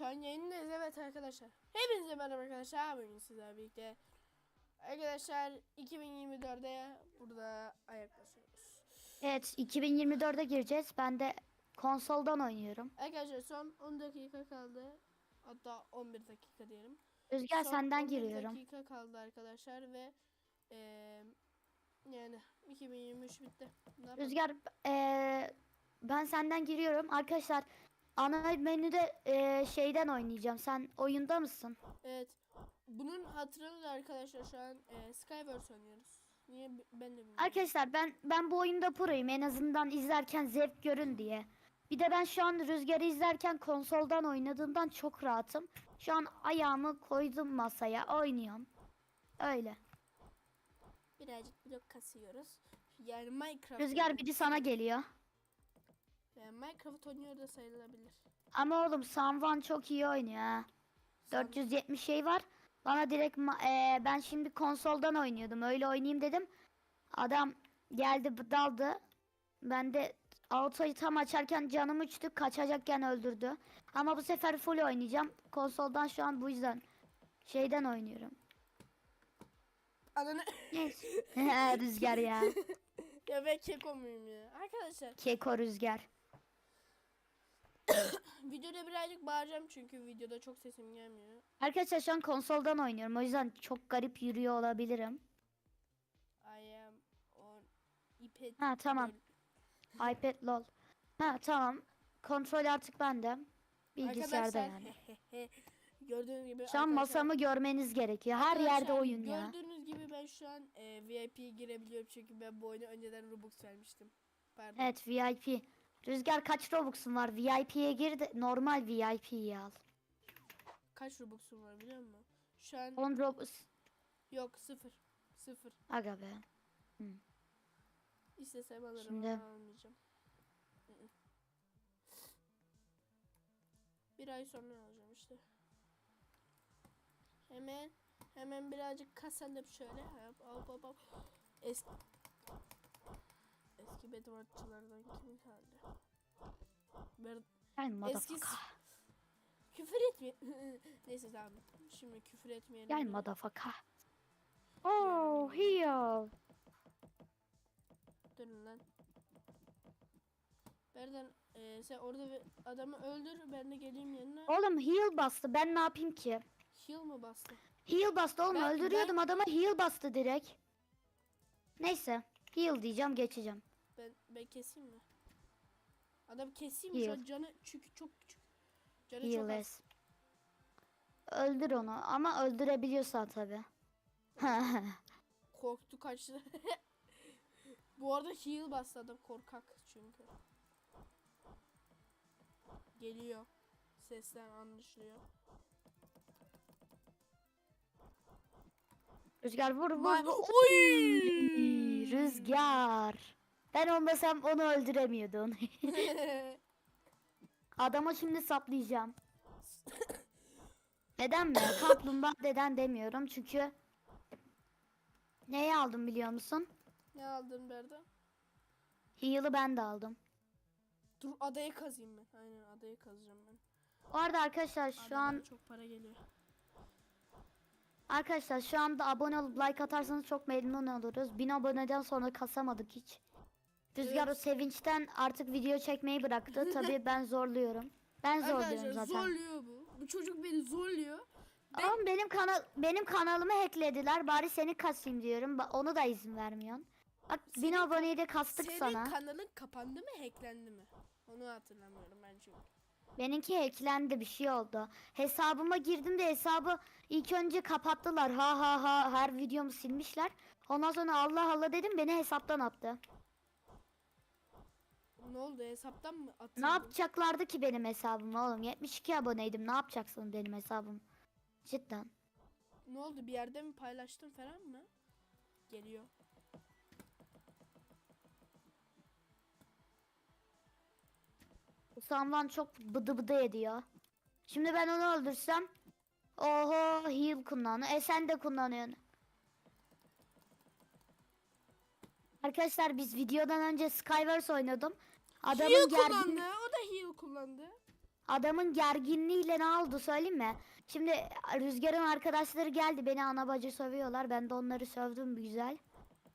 Şu an yayındayız evet arkadaşlar. Hepinize merhaba arkadaşlar. Bugün sizlerle birlikte. Arkadaşlar 2024'de burada ayak basıyoruz. Evet 2024'e gireceğiz. Ben de konsoldan oynuyorum. Arkadaşlar son 10 dakika kaldı. Hatta 11 dakika diyelim. Rüzgar Son senden 11 giriyorum. dakika kaldı arkadaşlar ve eee yani 2023 bitti. Ne yapalım? Rüzgar eee, ben senden giriyorum. Arkadaşlar ana menüde eee, şeyden oynayacağım. Sen oyunda mısın? Evet. Bunun hatırını da arkadaşlar şu an eee Skywars oynuyoruz. Niye ben de bilmiyorum. Arkadaşlar ben ben bu oyunda proyum. En azından izlerken zevk görün diye. Bir de ben şu an Rüzgar'ı izlerken konsoldan oynadığımdan çok rahatım. Şu an ayağımı koydum masaya oynuyorum. Öyle. Birazcık blok kasıyoruz. Yani Minecraft. Rüzgar biri sana geliyor. Yani Minecraft oynuyor da sayılabilir. Ama oğlum Samvan çok iyi oynuyor ha. Sam- 470 şey var. Bana direkt eee, ben şimdi konsoldan oynuyordum. Öyle oynayayım dedim. Adam geldi daldı. Ben de autoyu tam açarken canım uçtu. Kaçacakken öldürdü. Ama bu sefer full oynayacağım. Konsoldan şu an bu yüzden şeyden oynuyorum. Ananı rüzgar ya. ya ben keko muyum ya? Arkadaşlar Keko rüzgar. videoda birazcık bağıracağım çünkü videoda çok sesim gelmiyor. Arkadaşlar şu an konsoldan oynuyorum. O yüzden çok garip yürüyor olabilirim. I am on iPad. Ha, tamam. iPad lol. Ha tamam. Kontrol artık bende. Bilgisayarda yani. gördüğünüz gibi Şu an masamı görmeniz gerekiyor. Her yerde oyun ya. Gördüğünüz gibi ben şu an e, VIP'ye girebiliyorum çünkü ben bu oyuna önceden Robux vermiştim. Pardon. Evet VIP. Rüzgar kaç Robux'un var? VIP'ye gir de normal VIP'yi al. Kaç Robux'um var biliyor musun? Şu an 10 Robux. yok sıfır. Sıfır. Aga be. İstesem alırım Şimdi- almayacağım. Hı hı. Bir ay sonra alacağım işte. Hemen hemen birazcık kasalım şöyle. Hop hop. hop. Eski Eski bedwarsçılardan kim kaldı? Ben eski küfür etme. Neyse tamam. Şimdi küfür etmeyelim. Gel ya. motherfucker. Oh heal. Dönün lan. Berden eee, sen orada bir adamı öldür ben de geleyim yanına. Oğlum heal bastı. Ben ne yapayım ki? Heal mı bastı? Heal bastı oğlum. Ben- Öldürüyordum adama heal bastı direkt. Neyse. Heal diyeceğim geçeceğim. Ben ben keseyim mi? Adam keseyim mi? Şu Heal. an canı çünkü çok küçük. Canı çok Heal az. es. Öldür onu ama öldürebiliyorsan tabi. Korktu kaçtı. Bu arada heal bastı adam korkak çünkü. Geliyor. Sesten anlaşılıyor. Rüzgar vur vur. Vur. Oy! Rüzgar. Ben olmasam onu öldüremiyordun. Adama şimdi saplayacağım. Neden mi? Kaplumbağa neden demiyorum çünkü neyi aldım biliyor musun? ne aldın Berda? Heal'ı ben de aldım. Dur adayı kazayım ben. Aynen adayı kazacağım ben. Bu arada arkadaşlar şu Adadan an çok para geliyor. arkadaşlar şu anda abone olup like atarsanız çok memnun oluruz. 1000 aboneden sonra kasamadık hiç. Rüzgar o sevinçten artık video çekmeyi bıraktı. Tabii ben zorluyorum. Ben zorluyorum Arkadaşlar zaten. zorluyor bu. Bu çocuk beni zorluyor. Ben- Ama benim kanal benim kanalımı hacklediler. Bari seni kasayım diyorum. Ba- Onu da izin vermiyorsun. Bak 1000 Senin- aboneyi de kastık Senin sana. kanalın kapandı mı hacklendi mi? Onu hatırlamıyorum ben çünkü. Benimki hacklendi bir şey oldu. Hesabıma girdim de hesabı ilk önce kapattılar. Ha ha ha her videomu silmişler. Ondan sonra Allah Allah dedim beni hesaptan attı. Ne oldu hesaptan mı atıldın? Ne yapacaklardı ki benim hesabıma oğlum? 72 aboneydim. Ne yapacaksın benim hesabım? Cidden. Ne oldu bir yerde mi paylaştın falan mı? Geliyor. Samvan çok bıdı bıdı ediyor. Şimdi ben onu öldürsem Oho heal kullanıyor. E sen de kullanıyorsun. Arkadaşlar biz videodan önce Skywars oynadım. Adamın heal gergin kullandı. O da heal kullandı. adamın gerginliğiyle ne oldu söyleyeyim mi? Şimdi Rüzgar'ın arkadaşları geldi beni ana bacı sövüyorlar. Ben de onları sövdüm bir güzel.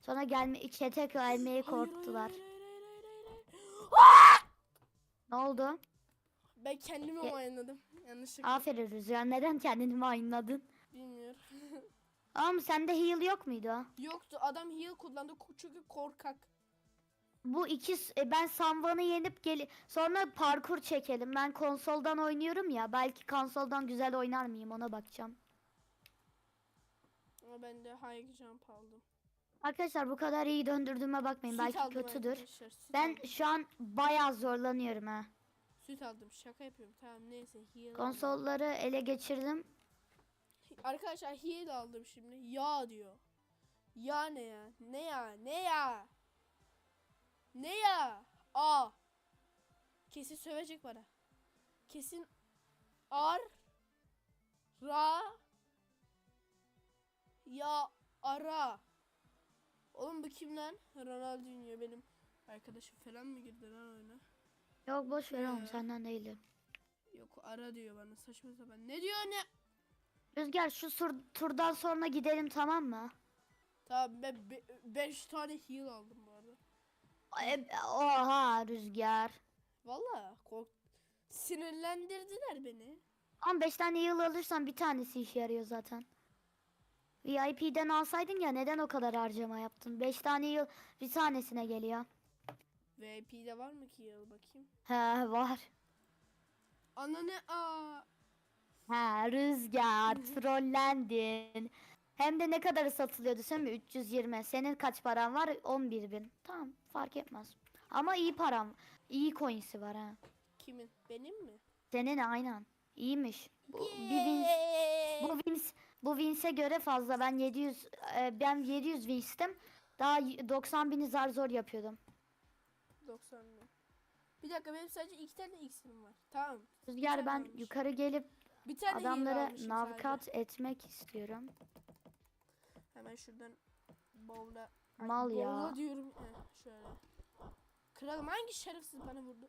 Sonra gelme çete gelmeye Hayır, hayır, korktular. hayır, hayır, hayır, hayır. Ne oldu? Ben kendimi Ya- mayınladım. Yanlışlıkla. Aferin Rüzgar. Neden kendini mayınladın? Bilmiyorum. Ama sende heal yok muydu? Yoktu. Adam heal kullandı ko- çünkü korkak. Bu iki e, ben Samvan'ı yenip gel sonra parkur çekelim. Ben konsoldan oynuyorum ya. Belki konsoldan güzel oynar mıyım ona bakacağım. Ama ben de high jump aldım. Arkadaşlar bu kadar iyi döndürdüğüme bakmayın. Süt Belki aldım kötüdür. arkadaşlar, süt Ben aldım. şu an bayağı zorlanıyorum ha. Süt aldım. Şaka yapıyorum. Tamam neyse heal aldım. Konsolları ele geçirdim. Arkadaşlar heal aldım şimdi. Ya diyor. Ya ne ya? Ne ya? Ne ya? Ne ya? A. Kesin sövecek bana. Kesin ar ra ya ara. Oğlum bu kim lan? Ronaldinho benim arkadaşım falan mı girdi lan oyuna? Yok boş ver oğlum Ee. senden değilim. Yok ara diyor bana saçma sapan. Ne diyor ne? Rüzgar şu sur- turdan sonra gidelim tamam mı? Tamam ben 5 tane heal aldım bu Oha Rüzgar. Valla kork sinirlendirdiler beni. Ama 5 tane heal alırsan bir tanesi işe yarıyor zaten. VIP'den alsaydın ya neden o kadar harcama yaptın? 5 tane heal bir tanesine geliyor. VIP'de var mı ki heal bakayım? He var. Ananı aa. He Rüzgar trollendin. Hem de ne kadar satılıyordu sen mi? 320. Senin kaç paran var? 11 bin. Tamam fark etmez. Ama iyi param. iyi coins'i var ha. Kimin? Benim mi? Senin aynen. İyiymiş. Bu, bir win, bu wins bu wins'e göre fazla. Ben 700 e, ben 700 wins'tim. Daha y- 90 bini zar zor yapıyordum. 90 mı? Bir dakika benim sadece iki tane iksirim var. Tamam. Rüzgar ben yukarı gelip Bir tane adamlara navkat sadece. etmek istiyorum. Hemen şuradan bowl'a. Mal ya. Bowl'a diyorum. Heh, şöyle. Kralım hangi şerefsiz bana vurdu?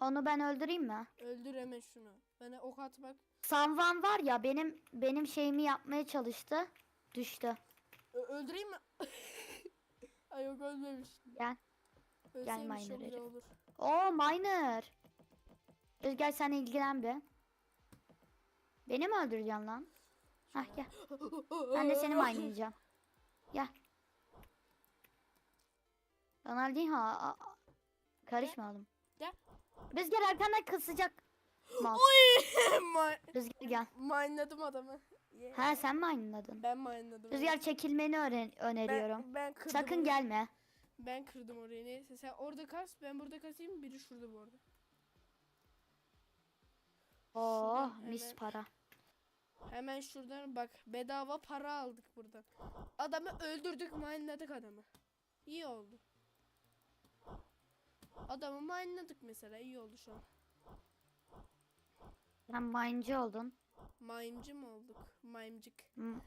Onu ben öldüreyim mi? Öldür hemen şunu. Bana ok atmak. Sanvan var ya benim benim şeyimi yapmaya çalıştı. Düştü. Ö- öldüreyim mi? Ay yok ölmemiş. Gel. Ölseymiş miner güzel herif. olur. Oo miner. Rüzgar sen ilgilen be. Beni mi öldüreceksin lan? Hah gel. Ben de seni minelayacağım. Gel. Ronaldinho a- a- karışma oğlum. Gel. Rüzgar arkandan kısacak. Mal. Oy! Rüzgar gel. Mine'ladım adamı. Yeah. Ha sen mineladın. Ben mine'ladım. Rüzgar çekilmeni öğren ben, öneriyorum. ben kırdım Sakın orayı. gelme. Ben kırdım orayı. Neyse sen orada kas. Ben burada kasayım. Biri şurada bu arada. Oh Şuradan mis hemen- para. Hemen şuradan bak. Bedava para aldık buradan. Adamı öldürdük. Mine'ladık adamı. İyi oldu. Adamı mine'ladık mesela. iyi oldu şu an. Sen mine'ci oldun. Mime'cı mı olduk? Mime'cık. M-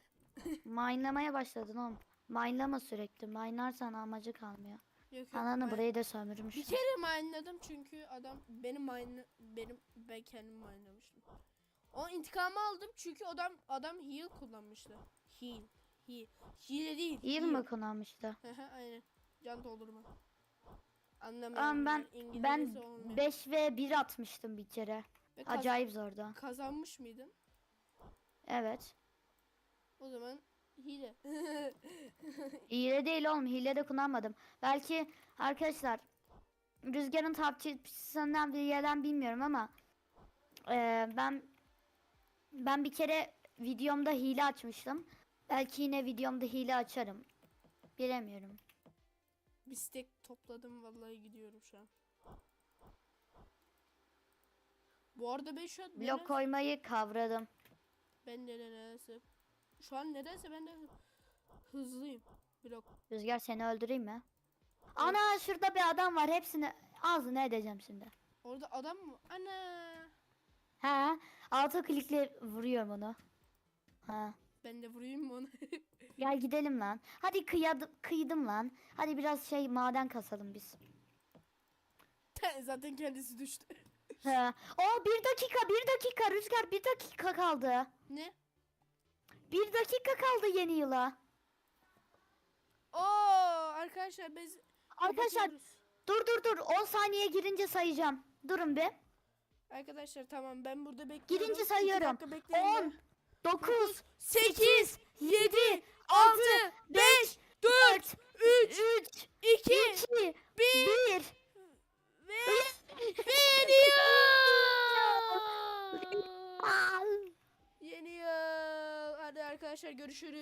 Mine'lamaya başladın oğlum. Mine'lama sürekli. Mine'larsan amacı kalmıyor. Yok yok. Ananı burayı da Bir sömürmüş. kere mine'ladım çünkü adam benim mine benim ben kendim mine'lamıştım. O intikamı aldım çünkü adam adam heal kullanmıştı. Heal. Heal. Hile değil. İyi mi kullanmıştı? Aynen. Can doldurma. Anlamıyorum. Ben yani, ben olmuyor. 5 ve 1 atmıştım bir kere. Ve Acayip zordu. kazanmış mıydın? Evet. O zaman hile. Hile değil oğlum. Hile de kullanmadım. Belki arkadaşlar Rüzgar'ın takipçisinden bir yerden bilmiyorum ama eee, ben ben bir kere videomda hile açmıştım. Belki yine videomda hile açarım. Bilemiyorum. Bistek topladım vallahi gidiyorum şu an. Bu arada ben şu an Blok koymayı kavradım. ben de nedense şu an nedense ben de hızlıyım. Blok. Rüzgar seni öldüreyim mi? Ana şurada bir adam var. Hepsini ağzına edeceğim şimdi. Orada adam mı? Ana. Ha, altı klikle vuruyorum onu. Ha. Ben de vurayım mı onu? Gel gidelim lan. Hadi kıyadım, kıydım lan. Hadi biraz şey maden kasalım biz. Zaten kendisi düştü. He. O bir dakika bir dakika Rüzgar bir dakika kaldı. Ne? Bir dakika kaldı yeni yıla. Oo arkadaşlar biz Arkadaşlar dur dur dur 10 saniye girince sayacağım. Durun bir. Arkadaşlar tamam ben burada bekliyorum. Girince İki sayıyorum. dakika bekleyin 10 de. 9 8 7 6 5 4 3 3 2 2 1 1 ve video. Yeni yıl. Hadi arkadaşlar görüşürüz.